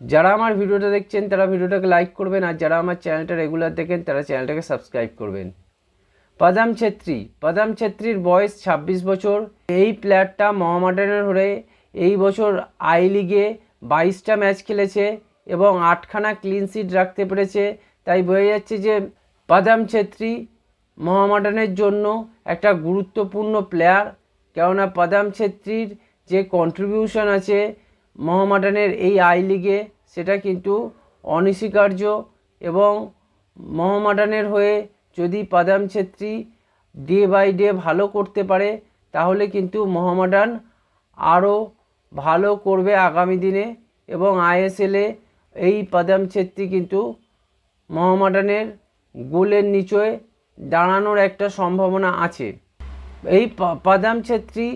যারা আমার ভিডিওটা দেখছেন, তারা ভিডিওটাকে লাইক করবেন, আর যারা আমার চ্যানেলটা রেগুলার দেখেন, তারা চ্যানেলটাকে সাবস্ক্রাইব করবেন। পাদাম ছেত্রী পাদাম ছেত্রীর বয়স ২৬ বছর। এই প্লেয়ারটা মোহামেডানের হয়ে এই বছর আই লিগে বাইশটা ম্যাচ খেলেছে এবং আটখানা ক্লিন সিট রাখতে পেরেছে। তাই বোঝা যাচ্ছে যে পাদাম ছেত্রী মোহামেডানের জন্য একটা গুরুত্বপূর্ণ প্লেয়ার কেননা পাদাম ছেত্রীর যে কন্ট্রিবিউশন আছে মোহামেডানের এই আই লিগে সেটা কিন্তু অনস্বীকার্য এবং মোহামেডানের হয়ে যদি Padam Chhetri day by day ভালো করতে পারে, তাহলে কিন্তু মোহামেডান আরও ভালো করবে আগামী দিনে এবং আইএসএলে এই পাদাম ছেত্রী কিন্তু মোহামেডানের গোলের নিচয়ে দাঁড়ানোর একটা সম্ভাবনা আছে। এই পাদাম ছেত্রী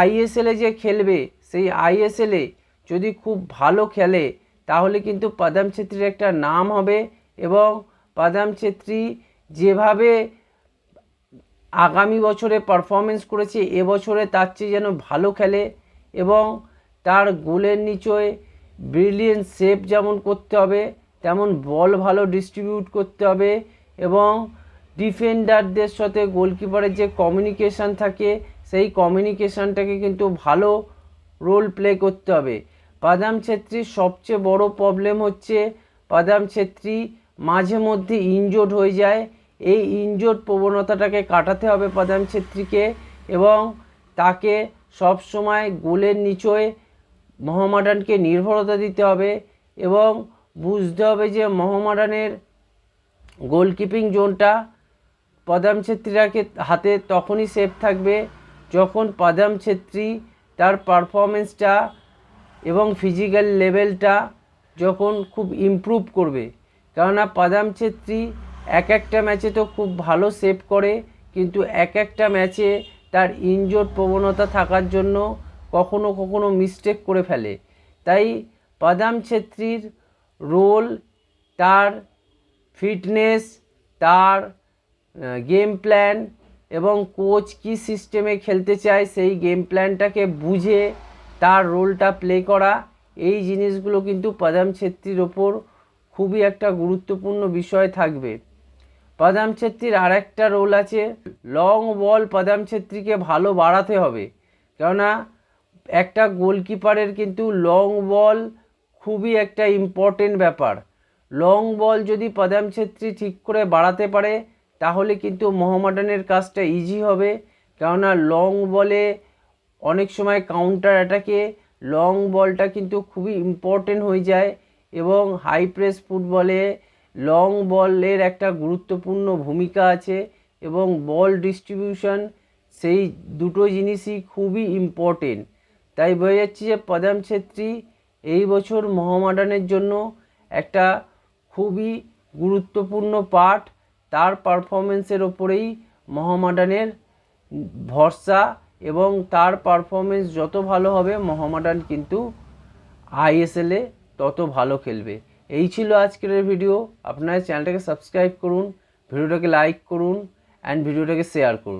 আইএসএলে যে খেলবে, সেই আইএসএলে যদি খুব ভালো খেলে, তাহলে কিন্তু পাদাম ছেত্রীর একটা নাম হবে এবং পাদাম ছেত্রী যেভাবে আগামী বছরে পারফরমেন্স করেছে এবছরে তার চেয়ে যেন ভালো খেলে এবং তার গোলের নিচয়ে ব্রিলিয়েন্ট সেভ যেমন করতে হবে, তেমন বল ভালো ডিস্ট্রিবিউট করতে হবে এবং ডিফেন্ডারদের সাথে গোলকিপারের যে কমিউনিকেশান থাকে, সেই কমিউনিকেশানটাকে কিন্তু ভালো রোল প্লে করতে হবে। পাদাম ছেত্রীর সবচেয়ে বড় প্রবলেম হচ্ছে পাদাম ছেত্রী মাঝে মধ্যে ইনজোর্ড হয়ে যায়। এই ইনজোর্ড প্রবণতাটাকে কাটাতে হবে পাদাম ছেত্রীকে এবং তাকে সব সময় গোলের নিচয়ে মোহামেডানকে নির্ভরতা দিতে হবে এবং বুঝতে হবে যে মোহামেডানের গোলকিপিং জোনটা পদাম ছেত্রীরাকে হাতে তখনই সেফ থাকবে যখন পদাম ছেত্রী তার পারফরমেন্সটা ফিজিক্যাল লেভেলটা যখন খুব ইমপ্রুভ করবে, কেননা পাদাম ছেত্রী এক একটা ম্যাচে তো খুব ভালো সেভ করে, কিন্তু এক একটা ম্যাচে তার ইনজোর প্রবণতা থাকার জন্য কখনো কখনো মিস্টেক করে ফেলে। তাই পাদাম ছেত্রীর রোল তার ফিটনেস তার গেম প্ল্যান এবং কোচ কী সিস্টেমে খেলতে চায় সেই গেম প্ল্যানটাকে বুঝে তার রোলটা প্লে করা, এই জিনিসগুলো কিন্তু পাদাম ছেত্রীর ওপর খুবই একটা গুরুত্বপূর্ণ বিষয় থাকবে। পাদাম ছেত্রীর আর একটা রোল আছে লং বল পাদাম ছেত্রীকে ভালো বাড়াতে হবে। কেননা, একটা গোলকিপারের কিন্তু লং বল খুবই একটা ইম্পর্টেন্ট ব্যাপার। লং বল যদি পাদাম ছেত্রী ঠিক করে বাড়াতে পারে, তাহলে কিন্তু মোহামেডানের কাজটা ইজি হবে। কেননা লং বলে অনেক সময় কাউন্টার অ্যাটাকে লং বলটা কিন্তু খুবই ইম্পর্টেন্ট হয়ে যায় এবং হাই প্রেস ফুটবলে লং বলের একটা গুরুত্বপূর্ণ ভূমিকা আছে এবং বল ডিস্ট্রিবিউশন সেই দুটো জিনিসই খুবই ইম্পর্টেন্ট তাই বোঝা যাচ্ছে যে পদাম ছেত্রী এই বছর মহামাডানের জন্য একটা খুবই গুরুত্বপূর্ণ পার্ট তার পারফরমেন্সের ওপরেই মহামাডানের ভরসা এবং তার পারফরমেন্স যত ভালো হবে, মহামাডান কিন্তু আইএসএলে তত ভালো খেলবে। এই ছিল আজকের ভিডিও আপনারা চ্যানেলটাকে সাবস্ক্রাইব করুন ভিডিওটাকে লাইক করুন অ্যান্ড ভিডিওটাকে শেয়ার করুন।